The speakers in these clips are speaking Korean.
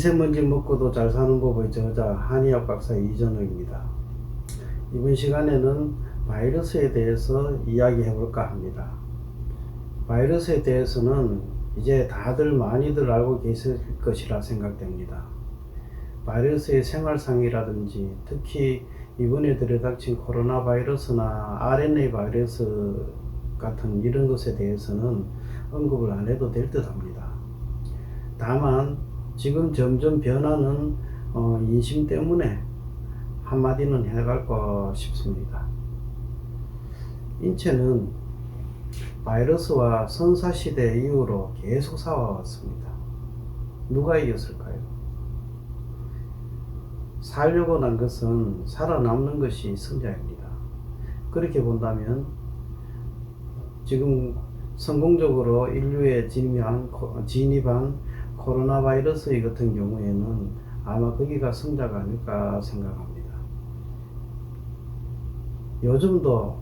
미세먼지 먹고도 잘 사는 법의 저자 한의학 박사 이전호입니다. 이번 시간에는 바이러스에 대해서 이야기해 볼까 합니다. 바이러스에 대해서는 이제 다들 많이들 알고 계실 것이라 생각됩니다. 바이러스의 생활상이라든지 특히 이번에 들여닥친 코로나 바이러스나 RNA 바이러스 같은 이런 것에 대해서는 언급을 안 해도 될 듯 합니다. 다만 지금 점점 변하는 어, 인심 때문에 한마디는 해갈까 싶습니다. 인체는 바이러스와 선사시대 이후로 계속 싸워왔습니다. 누가 이겼을까요? 살려고 난 것은 살아남는 것이 승자입니다. 그렇게 본다면 지금 성공적으로 인류에 진입한, 코- 진입한 코로나 바이러스 같은 경우에는 아마 거기가 승자가 아닐까 생각합니다. 요즘도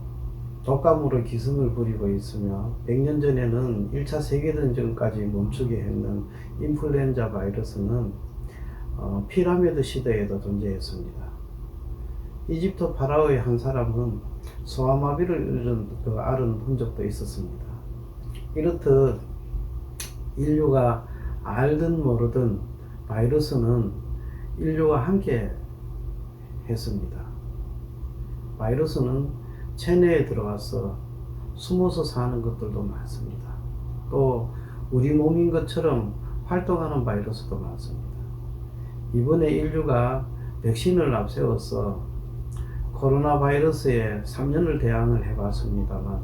독감으로 기승을 부리고 있으며 100년 전에는 1차 세계대전까지 멈추게 했는 인플루엔자 바이러스는 어, 피라미드 시대에도 존재했습니다. 이집트 파라오의 한 사람은 소아마비를 잃은 그 앓은 흔적도 있었습니다. 이렇듯 인류가 알든 모르든 바이러스는 인류와 함께 했습니다. 바이러스는 체내에 들어와서 숨어서 사는 것들도 많습니다. 또 우리 몸인 것처럼 활동하는 바이러스도 많습니다. 이번에 인류가 백신을 앞세워서 코로나 바이러스에 3년을 대항을 해봤습니다만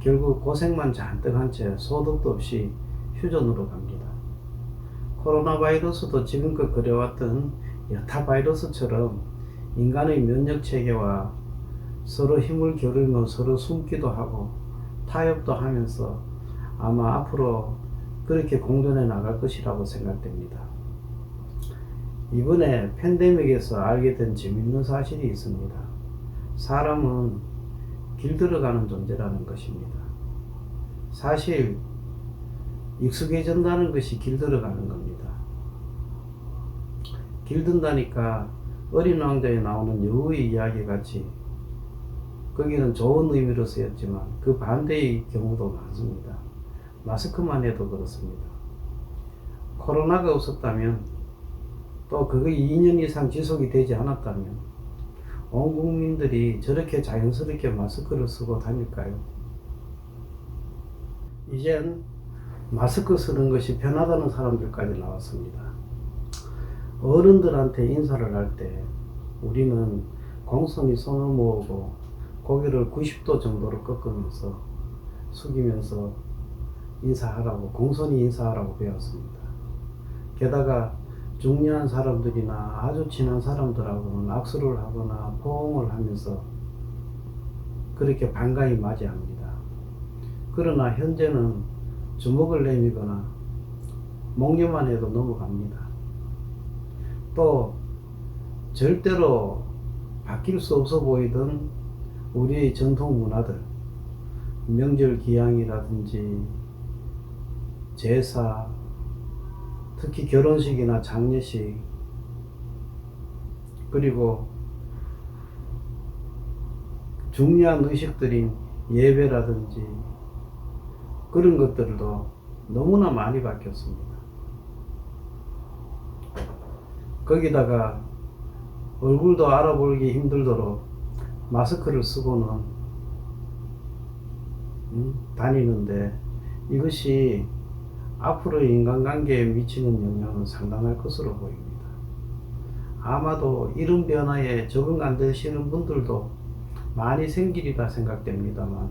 결국 고생만 잔뜩 한 채 소득도 없이 휴전으로 갑니다. 코로나 바이러스도 지금껏 그래왔던 여타 바이러스처럼 인간의 면역 체계와 서로 힘을 겨루며 서로 숨기도 하고 타협도 하면서 아마 앞으로 그렇게 공존해 나갈 것이라고 생각됩니다. 이번에 팬데믹에서 알게 된 재밌는 사실이 있습니다. 사람은 길들어가는 존재라는 것입니다. 사실 익숙해진다는 것이 길들어가는 겁니다. 길든다니까 어린 왕자에 나오는 여우의 이야기 같이 거기는 좋은 의미로 쓰였지만 그 반대의 경우도 많습니다. 마스크만 해도 그렇습니다. 코로나가 없었다면 또 그거 2년 이상 지속이 되지 않았다면 온 국민들이 저렇게 자연스럽게 마스크를 쓰고 다닐까요? 이젠 마스크 쓰는 것이 편하다는 사람들까지 나왔습니다. 어른들한테 인사를 할 때 우리는 공손히 손을 모으고 고개를 90도 정도로 꺾으면서 숙이면서 인사하라고 공손히 인사하라고 배웠습니다. 게다가 중요한 사람들이나 아주 친한 사람들하고는 악수를 하거나 포옹을 하면서 그렇게 반가이 맞이합니다. 그러나 현재는 주먹을 내미거나 목례만 해도 넘어갑니다. 또 절대로 바뀔 수 없어 보이던 우리의 전통 문화들, 명절 기양이라든지 제사, 특히 결혼식이나 장례식, 그리고 중요한 의식들인 예배라든지 그런 것들도 너무나 많이 바뀌었습니다. 거기다가 얼굴도 알아보기 힘들도록 마스크를 쓰고는 음, 다니는데 이것이 앞으로 인간관계에 미치는 영향은 상당할 것으로 보입니다. 아마도 이런 변화에 적응 안 되시는 분들도 많이 생기리라 생각됩니다만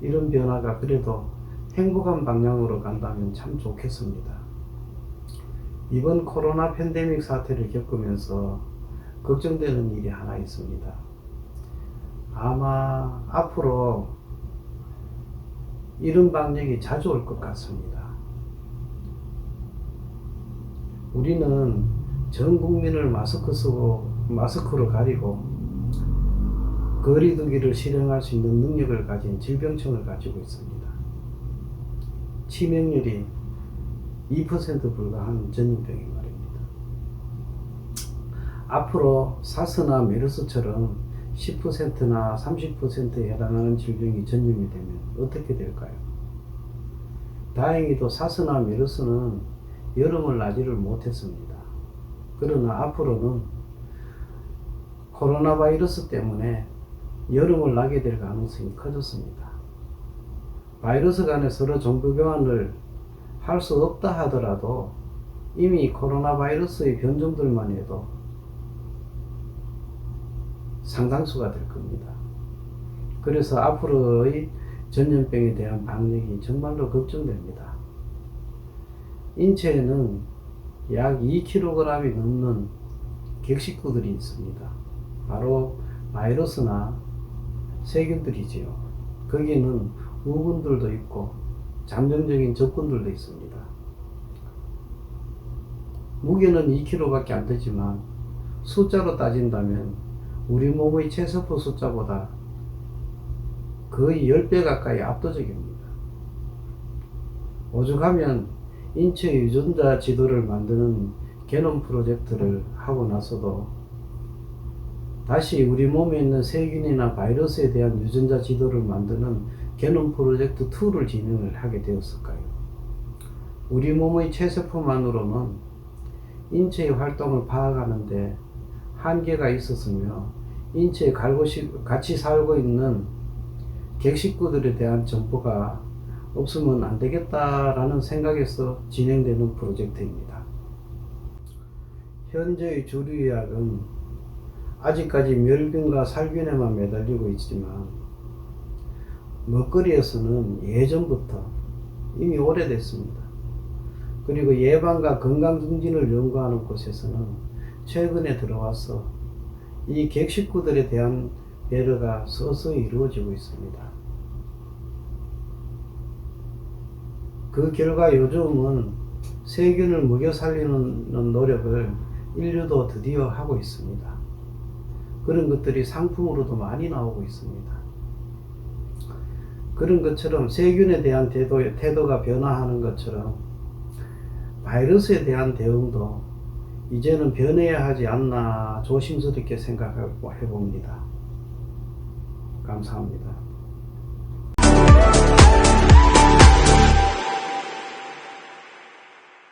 이런 변화가 그래도 행복한 방향으로 간다면 참 좋겠습니다. 이번 코로나 팬데믹 사태를 겪으면서 걱정되는 일이 하나 있습니다. 아마 앞으로 이런 방역이 자주 올 것 같습니다. 우리는 전 국민을 마스크 쓰고 마스크로 가리고 거리두기를 실행할 수 있는 능력을 가진 질병청을 가지고 있습니다. 치명률이 2% 불과한 전염병이 말입니다. 앞으로 사스나 메르스처럼 10%나 30%에 해당하는 질병이 전염이 되면 어떻게 될까요? 다행히도 사스나 메르스는 여름을 나지를 못했습니다. 그러나 앞으로는 코로나 바이러스 때문에 여름을 나게 될 가능성이 커졌습니다. 바이러스 간에 서로 종교 교환을 할 수 없다 하더라도 이미 코로나 바이러스의 변종들만 해도 상당수가 될 겁니다. 그래서 앞으로의 전염병에 대한 방역이 정말로 걱정됩니다. 인체에는 약 2kg이 넘는 객식구들이 있습니다. 바로 바이러스나 세균들이지요. 거기는 우군들도 있고 잠정적인 적군들도 있습니다. 무게는 2kg밖에 안 되지만 숫자로 따진다면 우리 몸의 체세포 숫자보다 거의 10배 가까이 압도적입니다. 오죽하면 인체 유전자 지도를 만드는 게놈 프로젝트를 하고 나서도 다시 우리 몸에 있는 세균이나 바이러스에 대한 유전자 지도를 만드는 게놈 프로젝트 2를 진행을 하게 되었을까요? 우리 몸의 체세포만으로는 인체의 활동을 파악하는데 한계가 있었으며 인체에 같이 살고 있는 객식구들에 대한 정보가 없으면 안 되겠다라는 생각에서 진행되는 프로젝트입니다. 현재의 주류의학은 아직까지 멸균과 살균에만 매달리고 있지만 먹거리에서는 예전부터 이미 오래됐습니다. 그리고 예방과 건강 증진을 연구하는 곳에서는 최근에 들어와서 이 객식구들에 대한 배려가 서서히 이루어지고 있습니다. 그 결과 요즘은 세균을 먹여 살리는 노력을 인류도 드디어 하고 있습니다. 그런 것들이 상품으로도 많이 나오고 있습니다. 그런 것처럼 세균에 대한 태도, 태도가 변화하는 것처럼 바이러스에 대한 대응도 이제는 변해야 하지 않나 조심스럽게 생각해 봅니다. 감사합니다.